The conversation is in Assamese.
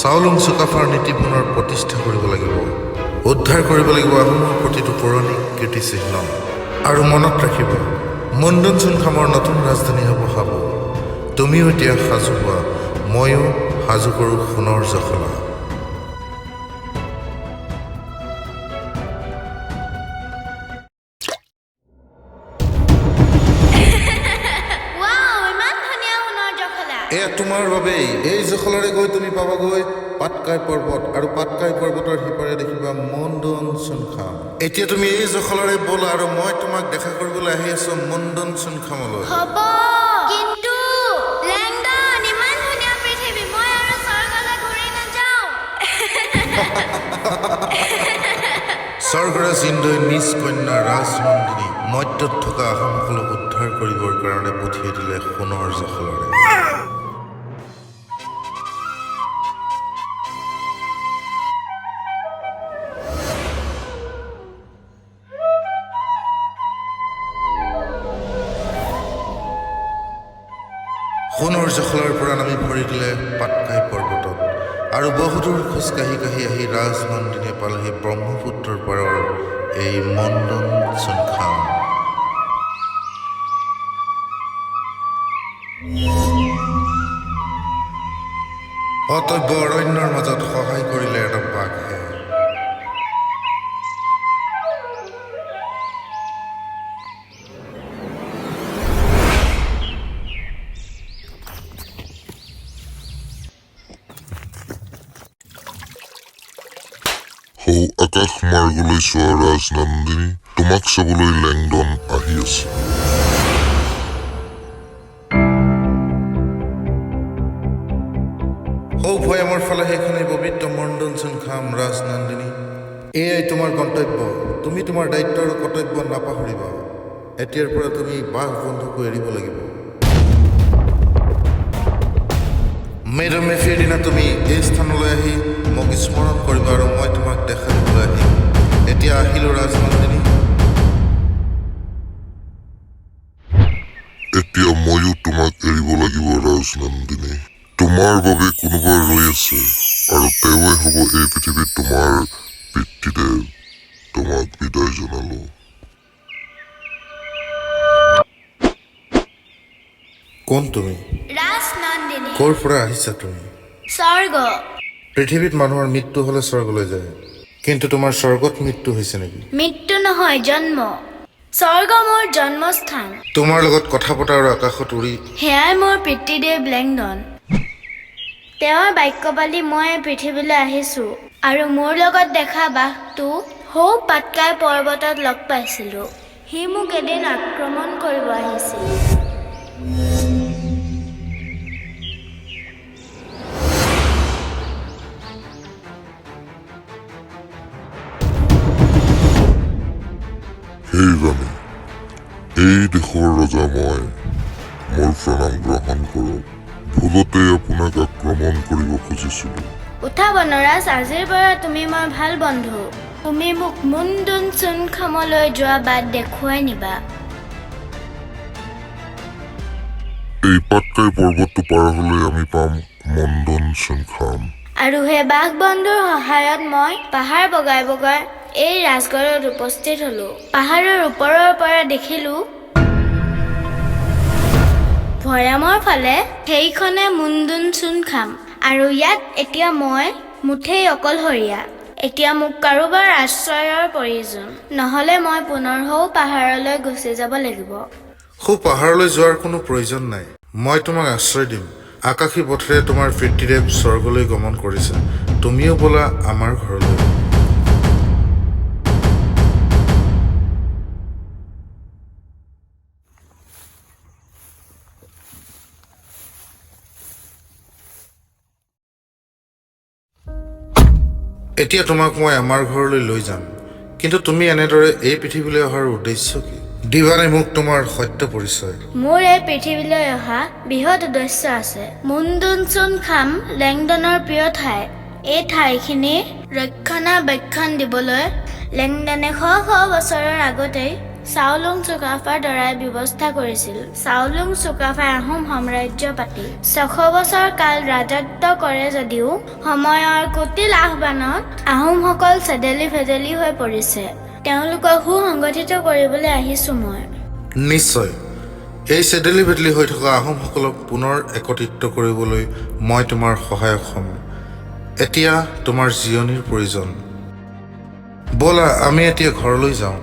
চাউলুং চুকাফাৰ নীতি পুনৰ প্ৰতিষ্ঠা কৰিব লাগিব। উদ্ধাৰ কৰিব লাগিব আহোমৰ প্ৰতিটো পুৰণি কীৰ্তিচিহ্ন আৰু মনত ৰাখিব, মুণ্ডন চুনখামৰ নতুন ৰাজধানী হ'ব হাবু। তুমিও এতিয়া সাজু হোৱা ময়ো সাজু কৰোঁ সোণৰ জখলা। এয়া তোমাৰ বাবেই এই জখলাৰে গৈ তুমি পাবাগৈ পাটকাই পৰ্বত আৰু পাটকাই পৰ্বতৰ সিপাৰে দেখিবা মণ্ডন চুনখাম। এতিয়া তুমি এই জখলাৰে ব'লা আৰু মই তোমাক দেখা কৰিবলৈ আহি আছো মণ্ডন চুনখামলৈ। হ'ব কিন্তু লেংডন ইমান ধুনীয়া পৃথিৱী মই আৰু স্বৰ্গলৈ ঘূৰি নাযাওঁ। স্বৰ্গৰাজ ইন্দ্ৰই নিজ কন্যা ৰাজনন্দিনী মধ্যত থকা আহোমসকলক উদ্ধাৰ কৰিবৰ কাৰণে পঠিয়াই দিলে সোণৰ জখলাৰে। জখলাৰ পৰা নামি ভৰি দিলে পাটকাই পৰ্বতত। আৰু বহুদূৰ খোজকাঢ়ি কাঢ়ি আহি ৰাজনন্দিনীয়ে পালেহি ব্ৰহ্মপুত্ৰৰ পাৰৰ এই মণ্ডন চুনখাম অতব্য অৰণ্যৰ মাজত সহায় কৰিলে এটা বাঘে। আকাশ মাৰ্গলৈ চোৱা ৰাজনন্দিনী তোমাক চাবলৈ লেংডন আহি আছে। ফালে সেইখনেই পবিত্ৰ মণ্ডন চুনখাম ৰাজনন্দিনী। এয়াই তোমাৰ গন্তব্য। তুমি তোমাৰ দায়িত্ব আৰু কৰ্তব্য নাপাহৰিবা। এতিয়াৰ পৰা তুমি বাঘ বন্ধুকো এৰিব লাগিব। মেডাম মেফিৰ দিনা তুমি এই স্থানলৈ আহি মোক স্মৰণ কৰিবা আৰু মই তোমাক দেখা দিবলৈ আহিম এতিয়া আহিলোঁ ৰাজনন্দিনী এতিয়া ময়ো তোমাক এৰিব লাগিব ৰাজনন্দিনী। তোমাৰ বাবে কোনোবা ৰৈ আছে আৰু তেওঁৱে হ'ব এই পৃথিৱীত তোমাৰ পিতৃদেৱ। তোমাক বিদায় জনালো। কোন তুমি? ক'ৰ পৰা আহিছা তুমি? স্বৰ্গ। পৃথিৱীত মানুহৰ মৃত্যু হ'লে স্বৰ্গলৈ যায়। কিন্তু তোমাৰ স্বৰ্গত মৃত্যু হৈছে নেকি? মৃত্যু নহয় জন্ম। স্বৰ্গ মোৰ জন্মস্থান। তোমাৰ লগত কথা পতা আৰু আকাশত উৰি সেয়াই মোৰ পিতৃদেৱ লেংডন। তেওঁৰ বাক্য পালি মই পৃথিৱীলৈ আহিছোঁ আৰু মোৰ লগত দেখা বাঘটো সৌ পাটকাই পৰ্বতত লগ পাইছিলোঁ। সি মোক এদিন আক্ৰমণ কৰিব আহিছিল। ৰাণী এই দেশৰ ৰজা মই মোৰ প্ৰণাম গ্ৰহণ কৰক ভুলতে আপোনাক আক্ৰমণ কৰিব খুজিছিলোঁ। উঠা বনৰাজ আজিৰ পৰা তুমি মই ভাল বন্ধু। তুমি মোক মুণ্ডুন চুনখামলৈ যোৱা বাট দেখুৱাই নিবা। এই পাটকাই পৰ্বতটো পাৰ হ'লে আমি পাম মণ্ডন চুনখাম আৰু সেই বাঘ বন্ধুৰ সহায়ত মই পাহাৰ বগাই বগাই এই ৰাজগড়ত উপস্থিত হলো। পাহাৰৰ ওপৰৰ পৰা দেখিলো ভৈয়ামৰ ফালে সেইখনে মুণ্ডুন চুন খাম। আৰু ইয়াত এতিয়া মই মুঠেই অকলশৰীয়া। এতিয়া মোক কাৰোবাৰ আশ্ৰয়ৰ প্ৰয়োজন। নহ'লে মই পুনৰ সৌ পাহাৰলৈ গুচি যাব লাগিব। সু পাহাৰলৈ যোৱাৰ কোনো প্ৰয়োজন নাই। মই তোমাক আশ্ৰয় দিম। আকাশী পথেৰে তোমাৰ পিতৃদেৱ স্বৰ্গলৈ গমন কৰিছে। তুমিও ব'লা আমাৰ ঘৰলৈ। এতিয়া তোমাক মই আমাৰ ঘৰলৈ লৈ যাম। কিন্তু তুমি এনেদৰে এই পৃথিৱীলৈ অহাৰ উদ্দেশ্য কি? দিবানে মোক তোমাৰ সত্য পৰিচয়? মোৰ এই পৃথিৱীলৈ অহা বৃহৎ উদ্দেশ্য আছে। মুণ্ডুনচুন খাম লেংডনৰ প্ৰিয় ঠাই। এই ঠাইখিনি ৰক্ষণাবেক্ষণ দিবলৈ লেংডনে শ শ বছৰৰ আগতেই চাওলুং চুকাফাৰ দ্বাৰাই ব্যৱস্থা কৰিছিল। চাওলুং চুকাফাই আহোম সাম্ৰাজ্য পাতি। ছশ বছৰ কাল ৰাজত্ব কৰে যদিও সময়ৰ কুটিল আহ্বানত আহোমসকল চেদেলি ভেদেলি হৈ পৰিছে। তেওঁলোকক সুসংগঠিত কৰিবলৈ আহিছো মই। নিশ্চয়। এই চেডেলি ভেডেলি হৈ থকা আহোমসকলক পুনৰ একত্ৰিত কৰিবলৈ মই তোমাৰ সহায়ক হ'ম। এতিয়া তোমাৰ জিৰণিৰ প্ৰয়োজন। ব'লা আমি এতিয়া ঘৰলৈ যাওঁ।